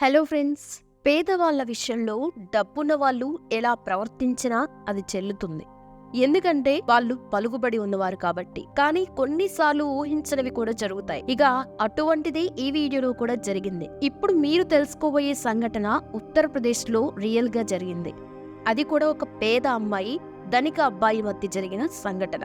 Hello friends పేదవాళ్ళ విషయంలో డబ్బున్న వాళ్ళు ఎలా ప్రవర్తించినా అది చెల్లుతుంది. ఎందుకంటే వాళ్ళు పలుకుబడి ఉన్నవారు కాబట్టి. కానీ కొన్నిసార్లు ఊహించనివి కూడా జరుగుతాయి. ఇక అటువంటిదే ఈ వీడియోలో కూడా జరిగింది. ఇప్పుడు మీరు తెలుసుకోబోయే సంఘటన ఉత్తరప్రదేశ్లో రియల్గా జరిగింది. అది కూడా ఒక పేద అమ్మాయి ధనిక అబ్బాయి మధ్య జరిగిన సంఘటన.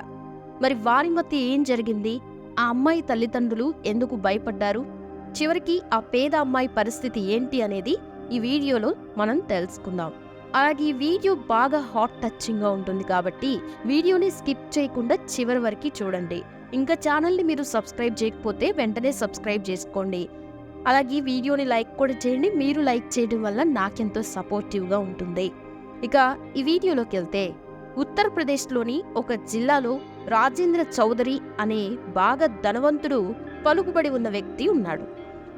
మరి వారి మధ్య ఏం జరిగింది? ఆ అమ్మాయి తల్లిదండ్రులు ఎందుకు భయపడ్డారు? చివరికి ఆ పేద అమ్మాయి పరిస్థితి ఏంటి అనేది ఈ వీడియోలో మనం తెలుసుకుందాం. అలాగే ఈ వీడియో బాగా హాట్ టచింగ్గా ఉంటుంది కాబట్టి వీడియోని స్కిప్ చేయకుండా చివరి వరకు చూడండి. ఇంకా ఛానల్ని మీరు సబ్స్క్రైబ్ చేయకపోతే వెంటనే సబ్స్క్రైబ్ చేసుకోండి. అలాగే ఈ వీడియోని లైక్ కూడా చేయండి. మీరు లైక్ చేయడం వల్ల నాకెంతో సపోర్టివ్గా ఉంటుంది. ఇక ఈ వీడియోలోకి వెళ్తే ఉత్తరప్రదేశ్లోని ఒక జిల్లాలో రాజేంద్ర చౌదరి అనే బాగా ధనవంతుడు పలుకుబడి ఉన్న వ్యక్తి ఉన్నాడు.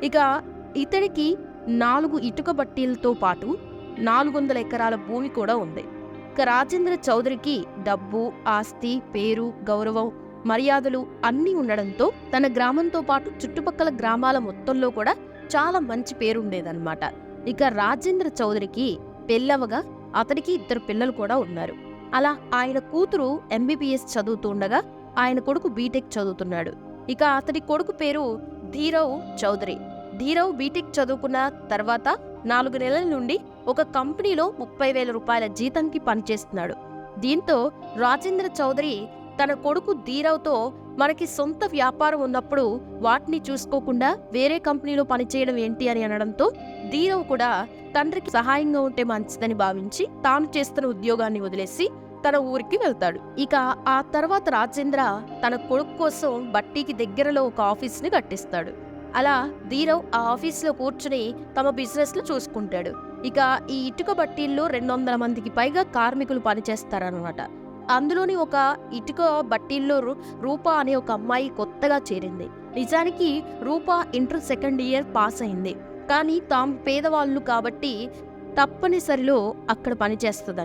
ఇక ఇతడికి నాలుగు ఇటుక బట్టీలతో పాటు నాలుగు వందల ఎకరాల భూమి కూడా ఉంది. ఇక రాజేంద్ర చౌదరికి డబ్బు ఆస్తి పేరు గౌరవం మర్యాదలు అన్నీ ఉండడంతో తన గ్రామంతో పాటు చుట్టుపక్కల గ్రామాల మొత్తంలో కూడా చాలా మంచి పేరు ఉండేదన్నమాట ఇక రాజేంద్ర చౌదరికి పెళ్ళవగా అతడికి ఇద్దరు పిల్లలు కూడా ఉన్నారు. అలా ఆయన కూతురు ఎంబీబీఎస్ చదువుతూ ఉండగా ఆయన కొడుకు బీటెక్ చదువుతున్నాడు. ఇక అతడి కొడుకు పేరు ధీరవ్ చౌదరి. ధీరవ్ బీటెక్ చదువుకున్న తర్వాత నాలుగు నెలల నుండి ఒక కంపెనీలో ముప్పై వేల రూపాయల జీతంకి పనిచేస్తున్నాడు. దీంతో రాజేంద్ర చౌదరి తన కొడుకు ధీరవ్తో మనకి సొంత వ్యాపారం ఉన్నప్పుడు వాటిని చూసుకోకుండా వేరే కంపెనీలో పనిచేయడం ఏంటి అని అనడంతో ధీరవ్ కూడా తండ్రికి సహాయంగా ఉంటే మంచిదని భావించి తాను చేస్తున్న ఉద్యోగాన్ని వదిలేసి తన ఊరికి వెళ్తాడు. ఇక ఆ తర్వాత రాజేంద్ర తన కొడుకు కోసం బట్టీకి దగ్గరలో ఒక ఆఫీస్ని కట్టిస్తాడు. అలా ధీరవ్ ఆ ఆఫీస్లో కూర్చుని తమ బిజినెస్లు చూసుకుంటాడు. ఇక ఈ ఇటుక బట్టీల్లో రెండు వందల మందికి పైగా కార్మికులు పనిచేస్తారనమాట అందులోని ఒక ఇటుక బట్టీల్లో రూప రూపా అనే ఒక అమ్మాయి కొత్తగా చేరింది. నిజానికి Rupa inter second year pass అయింది. కానీ తాము పేదవాళ్ళు కాబట్టి తప్పనిసరిలో అక్కడ పనిచేస్తుంది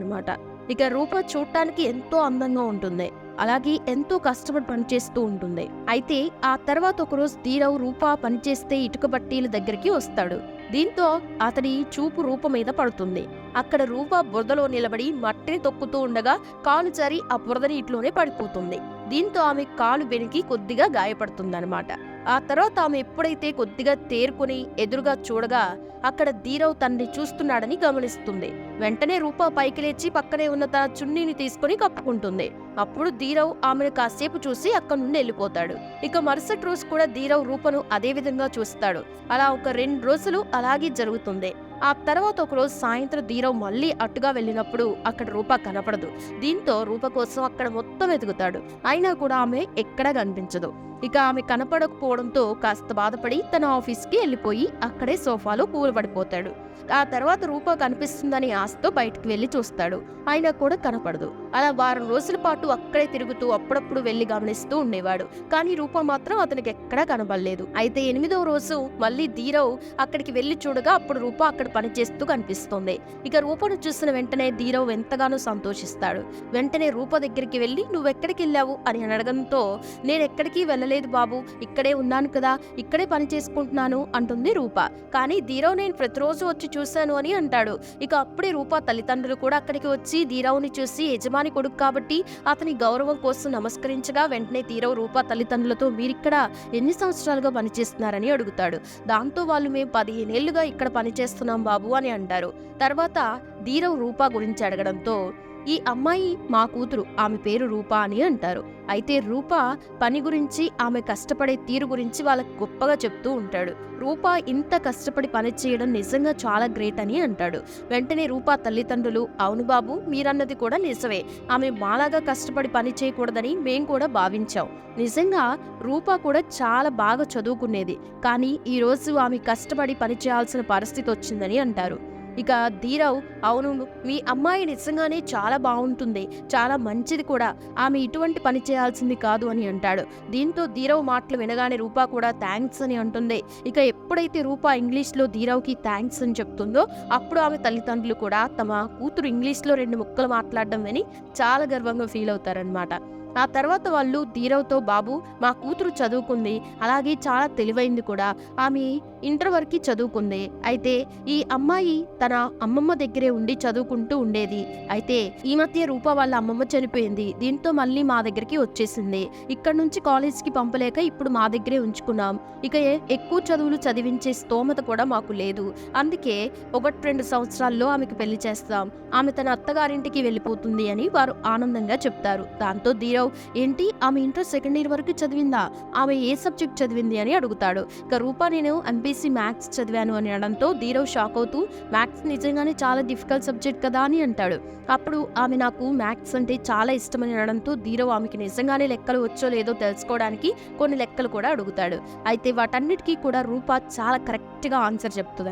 ఇక రూప చూడటానికి ఎంతో అందంగా ఉంటుంది. అలాగే ఎంతో కష్టపడి పనిచేస్తూ ఉంటుంది. అయితే ఆ తర్వాత ఒకరోజు ధీరవ్ రూప పనిచేస్తే ఇటుక బట్టీల దగ్గరికి వస్తాడు. దీంతో అతడి చూపు రూప మీద పడుతుంది. అక్కడ రూప బురదలో నిలబడి మట్టిని తొక్కుతూ ఉండగా కాలు జారి ఆ బురద నీటిలోనే పడిపోతుంది. దీంతో ఆమె కాలు వెనికి కొద్దిగా గాయపడుతుందన్నమాట. ఆ తర్వాత ఆమె ఎప్పుడైతే కొద్దిగా తేరుకుని ఎదురుగా చూడగా అక్కడ ధీరవ్ తన్ని చూస్తున్నాడని గమనిస్తుంది. వెంటనే రూప పైకి లేచి పక్కనే ఉన్న తన చున్నీని తీసుకుని కప్పుకుంటుంది. అప్పుడు ధీరవ్ ఆమెను కాసేపు చూసి అక్కడి నుండి వెళ్ళిపోతాడు. ఇక మరుసటి రోజు కూడా ధీరవ్ రూపను అదే విధంగా చూస్తాడు. అలా ఒక రెండు రోజులు అలాగే జరుగుతుంది. ఆ తర్వాత ఒక రోజు సాయంత్రం ధీరవ్ మళ్ళీ అటుగా వెళ్ళినప్పుడు అక్కడ రూప కనపడదు. దీంతో రూప కోసం అక్కడ మొత్తం వెతుకుతాడు. అయినా కూడా ఆమె ఎక్కడా కనిపించదు. ఇక ఆమె కనపడకపోవడంతో కాస్త బాధపడి తన ఆఫీస్కి వెళ్ళిపోయి అక్కడే సోఫాలో కూలబడిపోతాడు. ఆ తర్వాత రూప కనిపిస్తుందని ఆశతో బయటకు వెళ్ళి చూస్తాడు. అయినా కూడా కనపడదు. అలా వారం రోజుల పాటు అక్కడే తిరుగుతూ అప్పుడప్పుడు వెళ్ళి గమనిస్తూ ఉండేవాడు. కానీ రూప మాత్రం అతనికి ఎక్కడా కనబడలేదు. అయితే ఎనిమిదవ రోజు మళ్ళీ ధీరవ్ అక్కడికి వెళ్ళి చూడగా అప్పుడు రూప అక్కడ పనిచేస్తూ కనిపిస్తుంది. ఇక రూపను చూసిన వెంటనే ధీరవ్ ఎంతగానో సంతోషిస్తాడు. వెంటనే రూప దగ్గరికి వెళ్ళి నువ్వెక్కడికి వెళ్ళావు? అని అడగడంతో నేను ఎక్కడికి వెళ్ళలేదు. బాబు ఇక్కడే ఉన్నాను కదా ఇక్కడే పని చేసుకుంటున్నాను అంటుంది రూప. కానీ ధీరవ్ నేను ప్రతిరోజు వచ్చి చూశాను అని అంటాడు. ఇక అప్పుడే రూప తల్లిదండ్రులు కూడా అక్కడికి వచ్చి ధీరవ్ని చూసి యజమాని కొడుకు కాబట్టి అతని గౌరవం కోసం నమస్కరించగా వెంటనే ధీరవ్ రూప తల్లిదండ్రులతో మీరిక్కడ ఎన్ని సంవత్సరాలుగా పనిచేస్తున్నారని అడుగుతాడు. దాంతో వాళ్ళు మేము పదిహేనేళ్ళుగా ఇక్కడ పనిచేస్తున్నాం బాబు అని అంటారు. తర్వాత ధీరవ్ రూప గురించి అడగడంతో ఈ అమ్మాయి మా కూతురు ఆమె పేరు రూప అని అంటారు. అయితే రూప పని గురించి ఆమె కష్టపడే తీరు గురించి వాళ్ళకి గొప్పగా చెప్తూ ఉంటాడు. రూప ఇంత కష్టపడి పని చేయడం నిజంగా చాలా గ్రేట్ అని అంటాడు. వెంటనే రూప తల్లిదండ్రులు అవును బాబు మీరన్నది కూడా నిజమే. ఆమె మాలాగా కష్టపడి పని చేయకూడదని మేం కూడా భావించాం. నిజంగా రూప కూడా చాలా బాగా చదువుకునేది. కానీ ఈరోజు ఆమె కష్టపడి పని చేయాల్సిన పరిస్థితి వచ్చిందని అంటారు. ఇక ధీరవ్ అవును మీ అమ్మాయి నిజంగానే చాలా బాగుంటుంది చాలా మంచిది కూడా. ఆమె ఇటువంటి పని చేయాల్సింది కాదు అని అంటాడు. దీంతో ధీరవ్ మాటలు వినగానే రూపా కూడా థ్యాంక్స్ అని అంటుంది. ఇక ఎప్పుడైతే రూపా ఇంగ్లీష్లో ధీరవ్కి థ్యాంక్స్ అని చెప్తుందో అప్పుడు ఆమె తల్లిదండ్రులు కూడా తమ కూతురు ఇంగ్లీష్లో రెండు ముక్కలు మాట్లాడడం విని చాలా గర్వంగా ఫీల్ అవుతారనమాట ఆ తర్వాత వాళ్ళు ధీరవ్తో బాబు మా కూతురు చదువుకుంది. అలాగే చాలా తెలివైంది కూడా. ఆమె ఇంటర్ వరకు చదువుకుంది. అయితే ఈ అమ్మాయి తన అమ్మమ్మ దగ్గరే ఉండి చదువుకుంటూ ఉండేది. అయితే ఈ మధ్య రూప వాళ్ళ అమ్మమ్మ చనిపోయింది. దీంతో మళ్ళీ మా దగ్గరికి వచ్చేసింది. ఇక్కడ నుంచి కాలేజ్కి పంపలేక ఇప్పుడు మా దగ్గరే ఉంచుకున్నాం. ఇక ఎక్కువ చదువులు చదివించే స్తోమత కూడా మాకు లేదు. అందుకే ఒకటి రెండు సంవత్సరాల్లో ఆమెకు పెళ్ళి చేస్తాం. ఆమె తన అత్తగారింటికి వెళ్ళిపోతుంది అని వారు ఆనందంగా చెప్తారు. దాంతో ధీరవ్ ఏంటి? ఆమె ఇంటర్ సెకండ్ ఇయర్ వరకు చదివిందా? ఆమె ఏ సబ్జెక్ట్ చదివింది అని అడుగుతాడు. ఇక రూపా నేను ఎంపీసీ మ్యాథ్స్ చదివాను అని అనడంతో ధీరవ్ షాక్ అవుతూ మ్యాథ్స్ నిజంగానే చాలా డిఫికల్ట్ సబ్జెక్ట్ కదా అని అంటాడు. అప్పుడు ఆమె నాకు మ్యాథ్స్ అంటే చాలా ఇష్టమని అనడంతో ధీరవ్ ఆమెకి నిజంగానే లెక్కలు వచ్చో లేదో తెలుసుకోవడానికి కొన్ని లెక్కలు కూడా అడుగుతాడు. అయితే వాటన్నిటికీ కూడా రూప చాలా కరెక్ట్గా ఆన్సర్ చెప్తుంది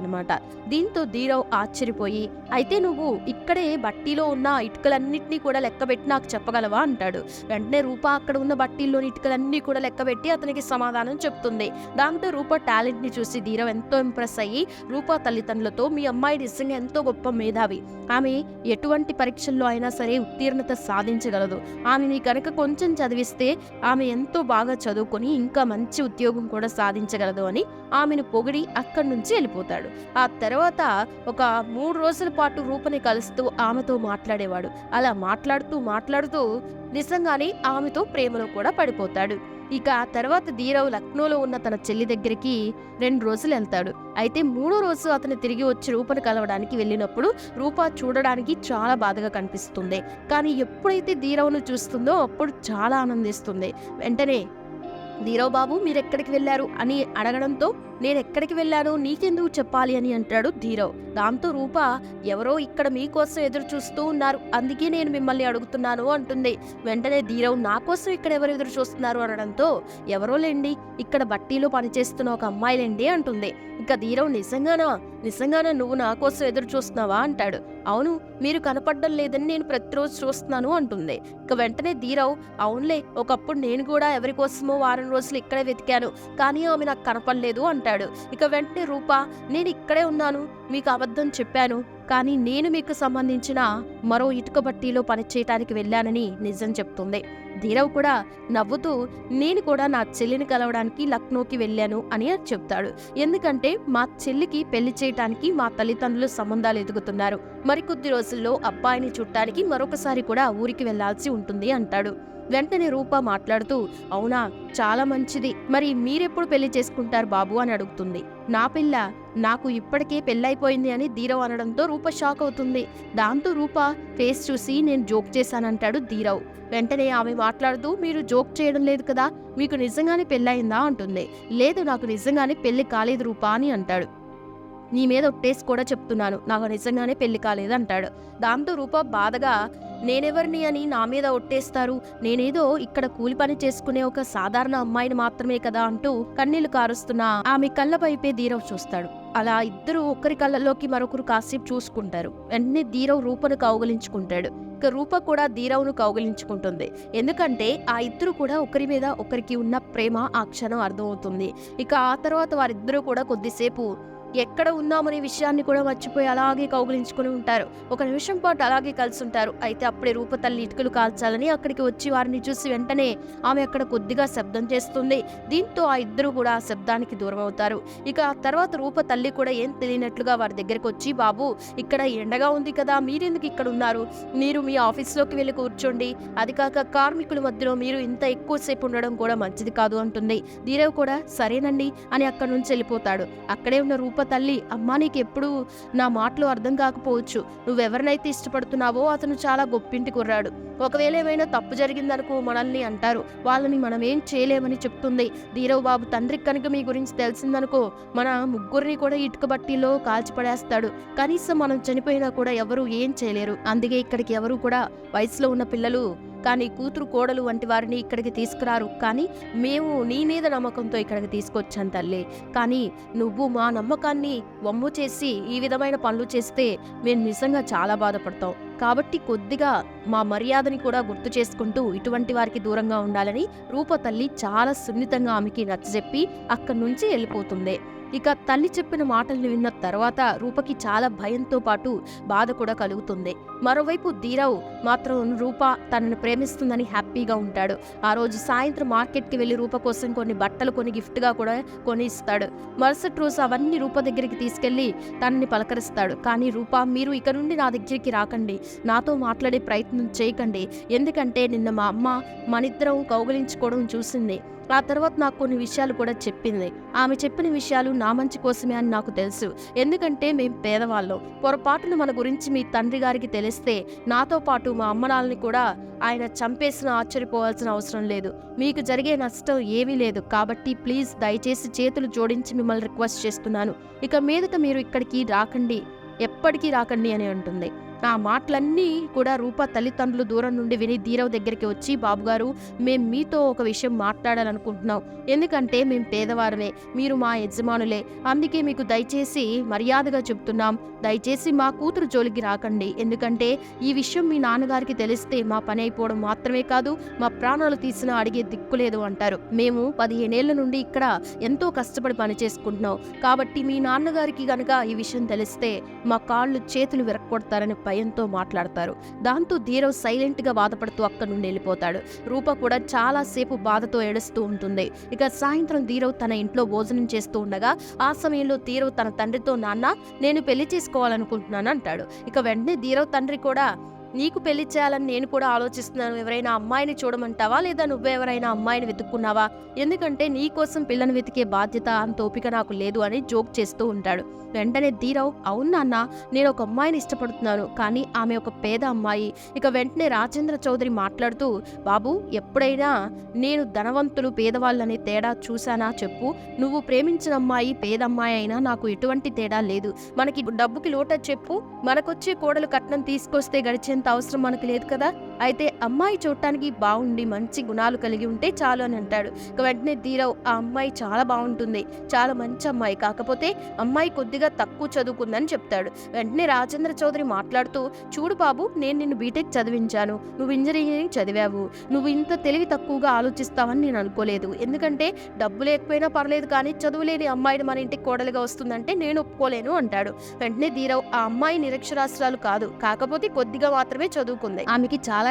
దీంతో ధీరవ్ ఆశ్చర్యపోయి అయితే నువ్వు ఇక్కడే బట్టీలో ఉన్న ఇటుకలన్నింటినీ కూడా లెక్కబెట్టి నాకు చెప్పగలవా? అంటాడు. వెంటనే రూప అక్కడ ఉన్న బట్టీల్లోని ఇటుకలన్నీ కూడా లెక్కబెట్టి అతనికి సమాధానం చెప్తుంది. దాంతో రూప టాలెంట్ని చూసి ధీరవ్ ఎంతో ఇంప్రెస్ అయ్యి రూప తల్లిదండ్రులతో మీ అమ్మాయి నిజంగా ఎంతో గొప్ప మేధావి. ఆమె ఎటువంటి పరీక్షల్లో అయినా సరే ఉత్తీర్ణత సాధించగలదు. ఆమెని కనుక కొంచెం చదివిస్తే ఆమె ఎంతో బాగా చదువుకొని ఇంకా మంచి ఉద్యోగం కూడా సాధించగలదు అని ఆమెను పొగిడి అక్కడి నుంచి వెళ్ళిపోతాడు. ఆ తర్వాత ఒక మూడు రోజుల పాటు రూపని కలుస్తూ ఆమెతో మాట్లాడేవాడు. అలా మాట్లాడుతూ మాట్లాడుతూ నిజంగానే ఆమెతో ప్రేమలో కూడా పడిపోతాడు. ఇక ఆ తర్వాత ధీరవ్ లక్నోలో ఉన్న తన చెల్లి దగ్గరికి రెండు రోజులు వెళ్తాడు. అయితే మూడో రోజు అతను తిరిగి వచ్చి రూపను కలవడానికి వెళ్ళినప్పుడు రూప చూడడానికి చాలా బాధగా కనిపిస్తుంది. కానీ ఎప్పుడైతే ధీరవ్ను చూస్తుందో అప్పుడు చాలా ఆనందిస్తుంది. వెంటనే ధీరవ్ బాబు మీరెక్కడికి వెళ్ళారు? అని అడగడంతో నేను ఎక్కడికి వెళ్ళాను నీకెందుకు చెప్పాలి అని అంటాడు ధీరవ్. దాంతో రూప ఎవరో ఇక్కడ మీకోసం ఎదురు చూస్తూ ఉన్నారు. అందుకే నేను మిమ్మల్ని అడుగుతున్నాను అంటుంది. వెంటనే ధీరవ్ నా కోసం ఇక్కడ ఎవరు ఎదురు చూస్తున్నారు అనడంతో ఎవరో లేండి ఇక్కడ బట్టీలో పనిచేస్తున్న ఒక అమ్మాయిలేండి అంటుంది. ఇక ధీరవ్ నిజంగానా? నిజంగానా నువ్వు నా కోసం ఎదురు చూస్తున్నావా అంటాడు. అవును మీరు కనపడడం లేదని నేను ప్రతిరోజు చూస్తున్నాను అంటుంది. ఇక వెంటనే ధీరవ్ అవునులే ఒకప్పుడు నేను కూడా ఎవరి కోసమో వారం రోజులు ఇక్కడే వెతికాను కానీ ఆమె నాకు కనపడలేదు అంటాడు. ఇక వెంటనే రూప నేను ఇక్కడే ఉన్నాను మీకు అబద్ధం చెప్పాను కానీ నేను మీకు సంబంధించిన మరో ఇటుక బట్టీలో పనిచేయటానికి వెళ్ళానని నిజం చెప్తుంది. ధీరవ్ కూడా నవ్వుతూ నేను కూడా నా చెల్లిని కలవడానికి లక్నోకి వెళ్ళాను అని చెప్తాడు. ఎందుకంటే మా చెల్లికి పెళ్ళి చేయటానికి మా తల్లిదండ్రులు సంబంధాలు ఎదుగుతున్నారు. మరికొద్ది రోజుల్లో అబ్బాయిని చుట్టానికి మరొకసారి కూడా ఊరికి వెళ్ళాల్సి ఉంటుంది అంటాడు. వెంటనే రూప మాట్లాడుతూ అవునా చాలా మంచిది. మరి మీరెప్పుడు పెళ్ళి చేసుకుంటారు బాబు? అని అడుగుతుంది. నా పిల్ల నాకు ఇప్పటికే పెళ్ళైపోయింది అని ధీరవ్ అనడంతో రూప షాక్ అవుతుంది. దాంతో రూప ఫేస్ చూసి నేను జోక్ చేశానంటాడు ధీరవ్. వెంటనే ఆమె మాట్లాడుతూ మీరు జోక్ చేయడం లేదు కదా మీకు నిజంగానే పెళ్ళయిందా? అంటుంది. లేదు నాకు నిజంగానే పెళ్ళి కాలేదు రూపా అని అంటాడు. నీ మీద ఒట్టేసి కూడా చెప్తున్నాను. నాకు నిజంగానే పెళ్ళి కాలేదు అంటాడు దాంతో రూప బాధగా నేనెవరిని అని నా మీద ఒట్టేస్తారు? నేనేదో ఇక్కడ కూలి పని చేసుకునే ఒక సాధారణ అమ్మాయిని మాత్రమే కదా అంటూ కన్నీళ్ళు కారుస్తున్న ఆమె కళ్ళపైపే ధీరవ్ చూస్తాడు. అలా ఇద్దరు ఒకరి కళ్ళలోకి మరొకరు కాసేపు చూసుకుంటారు. వెంటనే ధీరవ్ రూపను కౌగలించుకుంటాడు. ఇక రూప కూడా ధీరవ్ను కౌగలించుకుంటుంది. ఎందుకంటే ఆ ఇద్దరు కూడా ఒకరి మీద ఒకరికి ఉన్న ప్రేమ ఆ క్షణం అర్థమవుతుంది. ఇక ఆ తర్వాత వారిద్దరూ కూడా కొద్దిసేపు ఎక్కడ ఉన్నామనే విషయాన్ని కూడా మర్చిపోయి అలాగే కౌగులించుకుని ఉంటారు. ఒక నిమిషం పాటు అలాగే కలిసి ఉంటారు అయితే అప్పుడే రూప తల్లి ఇటుకలు కాల్చాలని అక్కడికి వచ్చి వారిని చూసి వెంటనే ఆమె అక్కడ కొద్దిగా శబ్దం చేస్తుంది. దీంతో ఆ ఇద్దరు కూడా ఆ శబ్దానికి దూరం అవుతారు. ఇక ఆ తర్వాత రూప తల్లి కూడా ఏం తెలియనట్లుగా వారి దగ్గరికి వచ్చి బాబు ఇక్కడ ఎండగా ఉంది కదా మీరెందుకు ఇక్కడ ఉన్నారు? మీరు మీ ఆఫీస్లోకి వెళ్ళి కూర్చోండి. అది కాక కార్మికుల మధ్యలో మీరు ఇంత ఎక్కువసేపు ఉండడం కూడా మంచిది కాదు అంటుంది. ధీరవ్ కూడా సరేనండి అని అక్కడి నుంచి వెళ్ళిపోతాడు. అక్కడే ఉన్న రూప తల్లి. అమ్మ నీకెప్పుడు నా మాటలు అర్థం కాకపోవచ్చు. నువ్వెవరినైతే ఇష్టపడుతున్నావో అతను చాలా గొప్పింటి కుర్రాడు. ఒకవేళ ఏమైనా తప్పు జరిగిందనుకో మనల్ని అంటారు. వాళ్ళని మనం ఏం చేయలేమని చెప్తుంది. ధీరవ్ బాబు తండ్రికి కనుక మీ గురించి తెలిసిందనుకో మన ముగ్గురిని కూడా ఇటుక బట్టీలో కాల్చిపడేస్తాడు. కనీసం మనం చనిపోయినా కూడా ఎవరు ఏం చేయలేరు. అందుకే ఇక్కడికి ఎవరు కూడా వయసులో ఉన్న పిల్లలు కానీ కూతురు కోడలు వంటి వారిని ఇక్కడికి తీసుకురారు. కానీ మేము నీ మీద నమ్మకంతో ఇక్కడికి తీసుకొచ్చాను తల్లి. కానీ నువ్వు మా నమ్మకాన్ని వమ్ము చేసి ఈ విధమైన పనులు చేస్తే మేము నిజంగా చాలా బాధపడతాం. కాబట్టి కొద్దిగా మా మర్యాదని కూడా గుర్తు చేసుకుంటూ ఇటువంటి వారికి దూరంగా ఉండాలని రూప తల్లి చాలా సున్నితంగా ఆమెకి నచ్చజెప్పి అక్కడి నుంచి వెళ్ళిపోతుంది. ఇక తల్లి చెప్పిన మాటల్ని విన్న తర్వాత రూపకి చాలా భయంతో పాటు బాధ కూడా కలుగుతుంది. మరోవైపు ధీరవ్ మాత్రం రూప తనను ప్రేమిస్తుందని హ్యాపీగా ఉంటాడు. ఆ రోజు సాయంత్రం మార్కెట్కి వెళ్ళి రూప కోసం కొన్ని బట్టలు కొని గిఫ్ట్గా కూడా కొని ఇస్తాడు మరుసటి రోజు అవన్నీ రూప దగ్గరికి తీసుకెళ్ళి తనని పలకరిస్తాడు. కానీ రూప మీరు ఇక నుండి నా దగ్గరికి రాకండి. నాతో మాట్లాడే ప్రయత్నం చేయకండి. ఎందుకంటే నిన్న మా అమ్మ మనిద్దరం కౌగలించుకోవడం చూసింది. ఆ తర్వాత నాకు కొన్ని విషయాలు కూడా చెప్పింది. ఆమె చెప్పిన విషయాలు నా మంచి కోసమే అని నాకు తెలుసు. ఎందుకంటే మేం పేదవాళ్ళం. పొరపాటున మన గురించి మీ తండ్రి గారికి తెలిస్తే నాతో పాటు మా అమ్మనాల్ని కూడా ఆయన చంపేసిన ఆశ్చర్యపోవాల్సిన అవసరం లేదు. మీకు జరిగే నష్టం ఏమీ లేదు. కాబట్టి ప్లీజ్ దయచేసి చేతులు జోడించి మిమ్మల్ని రిక్వెస్ట్ చేస్తున్నాను. ఇక మీదట మీరు ఇక్కడికి రాకండి. ఎప్పటికీ రాకండి అని అంటుంది. ఆ మాటలన్నీ కూడా రూప తల్లిదండ్రులు దూరం నుండి విని ధీరవ్ దగ్గరికి వచ్చి బాబుగారు మేము మీతో ఒక విషయం మాట్లాడాలనుకుంటున్నాం. ఎందుకంటే మేము పేదవారమే. మీరు మా యజమానులే. అందుకే మీకు దయచేసి మర్యాదగా చెప్తున్నాం. దయచేసి మా కూతురు జోలికి రాకండి. ఎందుకంటే ఈ విషయం మీ నాన్నగారికి తెలిస్తే మా పని అయిపోవడం మాత్రమే కాదు మా ప్రాణాలు తీసినా అడిగే దిక్కులేదు అంటారు. మేము పదిహేనేళ్ళ నుండి ఇక్కడ ఎంతో కష్టపడి పని చేసుకుంటున్నాం. కాబట్టి మీ నాన్నగారికి గనక ఈ విషయం తెలిస్తే మా కాళ్ళు చేతులు విరక్కొడతారని భయంతో మాట్లాడతారు. దాంతో ధీరవ్ సైలెంట్గా బాధపడుతూ అక్కడి నుండి వెళ్ళిపోతాడు. రూప కూడా చాలా సేపు బాధతో ఏడుస్తూ ఉంటుంది. ఇక సాయంత్రం ధీరవ్ తన ఇంట్లో భోజనం చేస్తూ ఉండగా ఆ సమయంలో ధీరవ్ తన తండ్రితో నాన్న నేను పెళ్ళి చేసుకోవాలనుకుంటున్నాను అంటాడు. ఇక వెంటనే ధీరవ్ తండ్రి కూడా నీకు పెళ్ళి చేయాలని నేను కూడా ఆలోచిస్తున్నాను. ఎవరైనా అమ్మాయిని చూడమంటావా? లేదా నువ్వెవరైనా అమ్మాయిని వెతుక్కున్నావా? ఎందుకంటే నీ కోసం పిల్లని వెతికే బాధ్యత అంత ఓపిక నాకు లేదు అని జోక్ చేస్తూ ఉంటాడు. వెంటనే ధీరవ్ అవును నాన్న నేను ఒక అమ్మాయిని ఇష్టపడుతున్నాను కానీ ఆమె ఒక పేద అమ్మాయి. ఇక వెంటనే రాజేంద్ర చౌదరి మాట్లాడుతూ బాబు ఎప్పుడైనా నేను ధనవంతులు పేదవాళ్ళనే తేడా చూశానా? చెప్పు. నువ్వు ప్రేమించిన అమ్మాయి పేద అమ్మాయి అయినా నాకు ఎటువంటి తేడా లేదు. మనకి డబ్బుకి లోట చెప్పు. మనకొచ్చే కోడలు కట్నం తీసుకొస్తే గడిచేంత అవసరం మనకు లేదు కదా? అయితే అమ్మాయి చూడటానికి బాగుండి మంచి గుణాలు కలిగి ఉంటే చాలు అని అంటాడు. ఇక వెంటనే ధీరవ్ ఆ అమ్మాయి చాలా బాగుంటుంది చాలా మంచి అమ్మాయి. కాకపోతే అమ్మాయి కొద్దిగా తక్కువ చదువుకుందని చెప్తాడు. వెంటనే రాజేంద్ర చౌదరి మాట్లాడుతూ చూడు బాబు నేను నిన్ను బీటెక్ చదివించాను. నువ్వు ఇంజనీరింగ్ చదివావు. నువ్వు ఇంత తెలివి తక్కువగా ఆలోచిస్తావని నేను అనుకోలేదు. ఎందుకంటే డబ్బు లేకపోయినా పర్లేదు కానీ చదువులేని అమ్మాయిని మన ఇంటికి కోడలుగా వస్తుందంటే నేను ఒప్పుకోలేను అంటాడు. వెంటనే ధీరవ్ ఆ అమ్మాయి నిరక్షరాస్త్రాలు కాదు. కాకపోతే కొద్దిగా మాత్రమే చదువుకుంది. ఆమెకి చాలా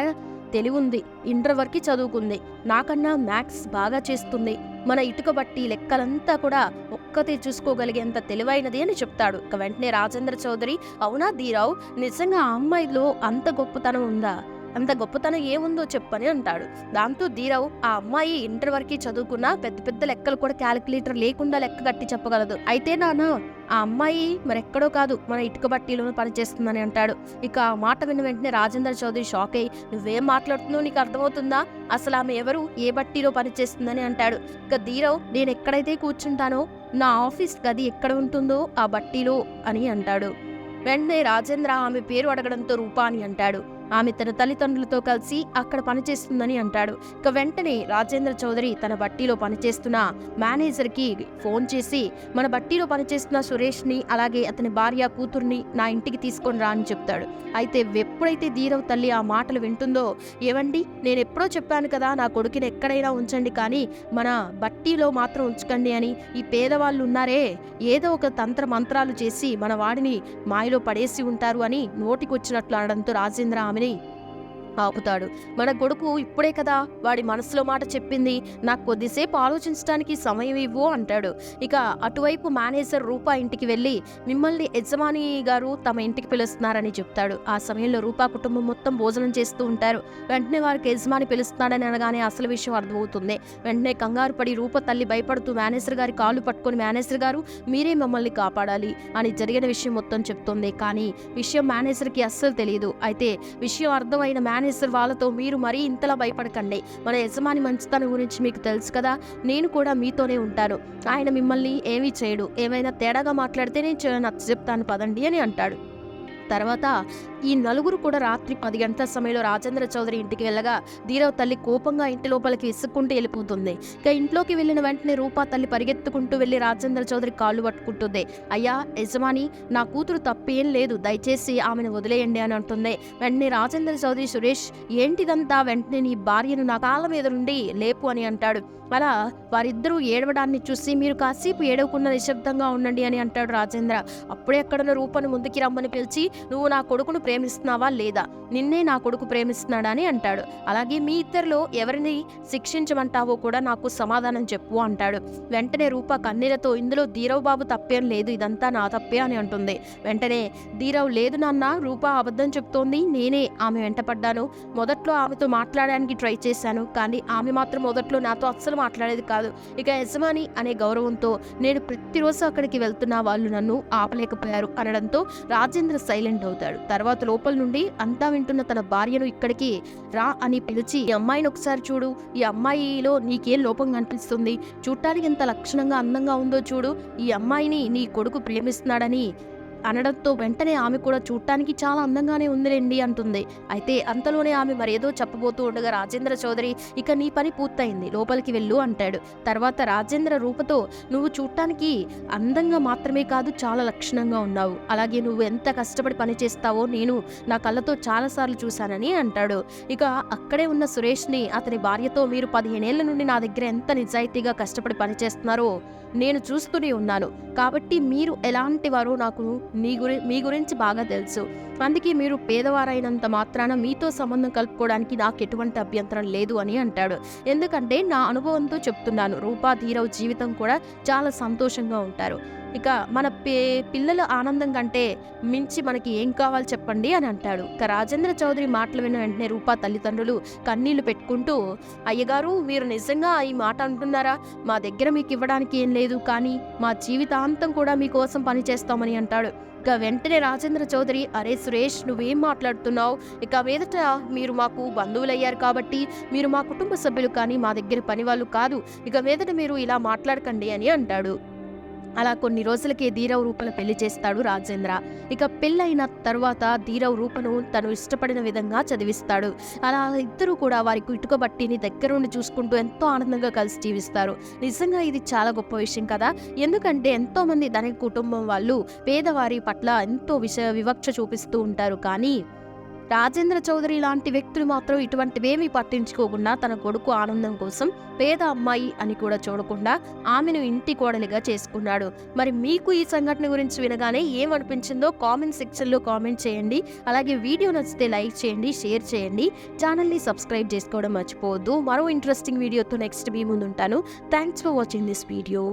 తెలివి ఉంది ఇంటర్ వరకు చదువుకుంది. నాకన్నా మ్యాథ్స్ బాగా చేస్తుంది. మన ఇటుక బట్టి లెక్కలంతా కూడా ఒక్కతే చూసుకోగలిగేంత తెలివైనది అని చెప్తాడు. ఇక వెంటనే రాజేంద్ర చౌదరి అవునా ధీరావు నిజంగా ఆ అమ్మాయిలో అంత గొప్పతనం ఉందా? అంత గొప్పతనం ఏముందో చెప్పని అంటాడు. దాంతో ధీరవ్ ఆ అమ్మాయి ఇంటర్ వరకు చదువుకున్నా పెద్ద పెద్ద లెక్కలు కూడా క్యాలిక్యులేటర్ లేకుండా లెక్క కట్టి చెప్పగలదు. అయితే నాన్న ఆ అమ్మాయి మరెక్కడో కాదు మన ఇటుక బట్టీలోనూ పనిచేస్తుందని అంటాడు. ఇక ఆ మాట విన్న వెంటనే రాజేంద్ర చౌదరి షాక్ అయ్యి నువ్వేం మాట్లాడుతున్నావు? నీకు అర్థమవుతుందా? అసలు ఆమె ఎవరు? ఏ బట్టీలో పనిచేస్తుందని అంటాడు. ఇక ధీరవ్ నేను ఎక్కడైతే కూర్చుంటానో నా ఆఫీస్ గది ఎక్కడ ఉంటుందో ఆ బట్టీలో అని అంటాడు. వెంటనే రాజేంద్ర ఆమె పేరు అడగడంతో రూపా అని అంటాడు. ఆమె తన తల్లిదండ్రులతో కలిసి అక్కడ పనిచేస్తుందని అంటాడు. ఇక వెంటనే రాజేంద్ర చౌదరి తన బట్టీలో పనిచేస్తున్న మేనేజర్కి ఫోన్ చేసి మన బట్టీలో పనిచేస్తున్న సురేష్ని అలాగే అతని భార్య కూతుర్ని నా ఇంటికి తీసుకొని రా అని చెప్తాడు. అయితే ఎప్పుడైతే ధీరవ్ తల్లి ఆ మాటలు వింటుందో ఏవండి నేను ఎప్పుడో చెప్పాను కదా నా కొడుకుని ఎక్కడైనా ఉంచండి కానీ మన బట్టీలో మాత్రం ఉంచకండి అని ఈ పేదవాళ్ళు ఉన్నారే ఏదో ఒక తంత్ర మంత్రాలు చేసి మన వాడిని మాయలో పడేసి ఉంటారు అని నోటికొచ్చినట్లు అనడంతో రాజేంద్ర ఆమె ఆమెని ఆపుతాడు. మన కొడుకు ఇప్పుడే కదా వాడి మనసులో మాట చెప్పింది. నాకు కొద్దిసేపు ఆలోచించడానికి సమయం ఇవ్వు అంటాడు. ఇక అటువైపు మేనేజర్ రూపా ఇంటికి వెళ్ళి మిమ్మల్ని యజమాని గారు తమ ఇంటికి పిలుస్తున్నారని చెప్తాడు. ఆ సమయంలో రూపా కుటుంబం మొత్తం భోజనం చేస్తూ ఉంటారు. వెంటనే వారికి యజమాని పిలుస్తున్నాడని అనగానే అసలు విషయం అర్థమవుతుంది. వెంటనే కంగారు పడి రూప తల్లి భయపడుతూ మేనేజర్ గారి కాళ్ళు పట్టుకొని మేనేజర్ గారు మీరే మమ్మల్ని కాపాడాలి అని జరిగిన విషయం మొత్తం చెప్తుంది. కానీ విషయం మేనేజర్కి అస్సలు తెలియదు అయితే విషయం అర్థమైన మేనేజర్ వాళ్ళతో మీరు మరీ ఇంతలా భయపడకండి. మన యజమాని మంచితనం గురించి మీకు తెలుసు కదా? నేను కూడా మీతోనే ఉంటాను. ఆయన మిమ్మల్ని ఏమీ చేయడు. ఏమైనా తేడాగా మాట్లాడితే నేను చెప్తాను పదండి అని అంటాడు. తర్వాత ఈ నలుగురు కూడా రాత్రి పది గంటల సమయంలో రాజేంద్ర చౌదరి ఇంటికి వెళ్ళగా ధీరవ్ తల్లి కోపంగా ఇంటి లోపలికి విసుక్కుంటూ వెళ్ళిపోతుంది. ఇక ఇంట్లోకి వెళ్ళిన వెంటనే రూపా తల్లి పరిగెత్తుకుంటూ వెళ్ళి రాజేంద్ర చౌదరి కాళ్ళు పట్టుకుంటుంది. అయ్యా యజమాని నా కూతురు తప్పేం లేదు దయచేసి ఆమెను వదిలేయండి అని అంటుంది. వెంటనే రాజేంద్ర చౌదరి సురేష్ ఏంటిదంతా? వెంటనే నీ భార్యను నా కాళ్ళ మీద నుండి లేపు అని అంటాడు. అలా వారిద్దరూ ఏడవడాన్ని చూసి మీరు కాసేపు ఏడవకుండా నిశ్శబ్దంగా ఉండండి అని అంటాడు రాజేంద్ర. అప్పుడే ఎక్కడున్న రూపను ముందుకి రమ్మని పిలిచి నువ్వు నా కొడుకును ప్రేమిస్తున్నావా లేదా? నిన్నే నా కొడుకు ప్రేమిస్తున్నాడా అని అంటాడు. అలాగే మీ ఇద్దరిలో ఎవరిని శిక్షించమంటావో కూడా నాకు సమాధానం చెప్పు అంటాడు. వెంటనే రూప కన్నీలతో ఇందులో ధీరవ్ బాబు తప్పేం లేదు ఇదంతా నా తప్పే అని అంటుంది. వెంటనే ధీరవ్ లేదు నాన్న రూప అబద్ధం చెప్తోంది నేనే ఆమె వెంటపడ్డాను మొదట్లో ఆమెతో మాట్లాడడానికి ట్రై చేశాను కానీ ఆమె మాత్రం మొదట్లో నాతో అస్సలు మాట్లాడేది కాదు. ఇక యజమాని అనే గౌరవంతో నేను ప్రతిరోజు అక్కడికి వెళ్తున్న వాళ్ళు నన్ను ఆపలేకపోయారు అనడంతో రాజేంద్ర సైలెంట్ అవుతాడు. తర్వాత లోపల నుండి అంతా వింటున్న తన భార్యను ఇక్కడికి రా అని పిలిచి ఈ అమ్మాయిని ఒకసారి చూడు. ఈ అమ్మాయిలో నీకేం లోపం కనిపిస్తుంది? చూడటానికి ఎంత లక్షణంగా అందంగా ఉందో చూడు. ఈ అమ్మాయిని నీ కొడుకు ప్రేమిస్తున్నాడని అనడంతో వెంటనే ఆమె కూడా చూడటానికి చాలా అందంగానే ఉందిలేండి అంటుంది. అయితే అంతలోనే ఆమె మరేదో చెప్పబోతూ ఉండగా రాజేంద్ర చౌదరి ఇక నీ పని పూర్తయింది లోపలికి వెళ్ళు అంటాడు. తర్వాత రాజేంద్ర రూపతో నువ్వు చూడటానికి అందంగా మాత్రమే కాదు చాలా లక్షణంగా ఉన్నావు. అలాగే నువ్వు ఎంత కష్టపడి పని చేస్తావో నేను నా కళ్ళతో చాలాసార్లు చూశానని అంటాడు. ఇక అక్కడే ఉన్న సురేష్ని అతని భార్యతో మీరు పదిహేనేళ్ళ నుండి నా దగ్గర ఎంత నిజాయితీగా కష్టపడి పనిచేస్తున్నారో నేను చూస్తూనే ఉన్నాను. కాబట్టి మీరు ఎలాంటి వారో నాకు మీ గురి మీ గురించి బాగా తెలుసు. అందుకే మీరు పేదవారైనంత మాత్రాన మీతో సంబంధం కలుపుకోవడానికి నాకు ఎటువంటి అభ్యంతరం లేదు అని అంటాడు. ఎందుకంటే నా అనుభవంతో చెప్తున్నాను. రూపా ధీరవ్ జీవితం కూడా చాలా సంతోషంగా ఉంటారు. ఇక మన పే పిల్లల ఆనందం కంటే మించి మనకి ఏం కావాలి చెప్పండి అని అంటాడు. ఇక రాజేంద్ర చౌదరి మాటలు విన్న వెంటనే రూపా తల్లిదండ్రులు కన్నీళ్ళు పెట్టుకుంటూ అయ్యగారు మీరు నిజంగా ఈ మాట అంటున్నారా? మా దగ్గర మీకు ఇవ్వడానికి ఏం లేదు కానీ మా జీవితాంతం కూడా మీకోసం పనిచేస్తామని అంటాడు. ఇక వెంటనే రాజేంద్ర చౌదరి అరే సురేష్ నువ్వేం మాట్లాడుతున్నావు? ఇక మీదట మీరు మాకు బంధువులయ్యారు కాబట్టి మీరు మా కుటుంబ సభ్యులు కానీ మా దగ్గర పని వాళ్ళు కాదు. ఇక మీదట మీరు ఇలా మాట్లాడకండి అని అంటాడు. అలా కొన్ని రోజులకే ధీరవ్ రూపను పెళ్ళి చేస్తాడు రాజేంద్ర. ఇక పెళ్ళైన తర్వాత ధీరవ్ రూపను తను ఇష్టపడిన విధంగా చదివిస్తాడు. అలా ఇద్దరు కూడా వారి ఇటుక బట్టిని దగ్గరుండి చూసుకుంటూ ఎంతో ఆనందంగా కలిసి జీవిస్తారు. నిజంగా ఇది చాలా గొప్ప విషయం కదా. ఎందుకంటే ఎంతో మంది ధనిక కుటుంబం వాళ్ళు పేదవారి పట్ల ఎంతో విష వివక్ష చూపిస్తూ ఉంటారు కానీ రాజేంద్ర చౌదరి లాంటి వ్యక్తులు మాత్రం ఇటువంటివేమీ పట్టించుకోకుండా తన కొడుకు ఆనందం కోసం పేద అమ్మాయి అని కూడా చూడకుండా ఆమెను ఇంటి కోడలిగా చేసుకున్నాడు. మరి మీకు ఈ సంఘటన గురించి వినగానే ఏమనిపించిందో కామెంట్ సెక్షన్లో కామెంట్ చేయండి. అలాగే వీడియో నచ్చితే లైక్ చేయండి షేర్ చేయండి. ఛానల్ని సబ్స్క్రైబ్ చేసుకోవడం మర్చిపోవద్దు. మరో ఇంట్రెస్టింగ్ వీడియోతో నెక్స్ట్ మీ ముందుంటాను. Thanks for watching this video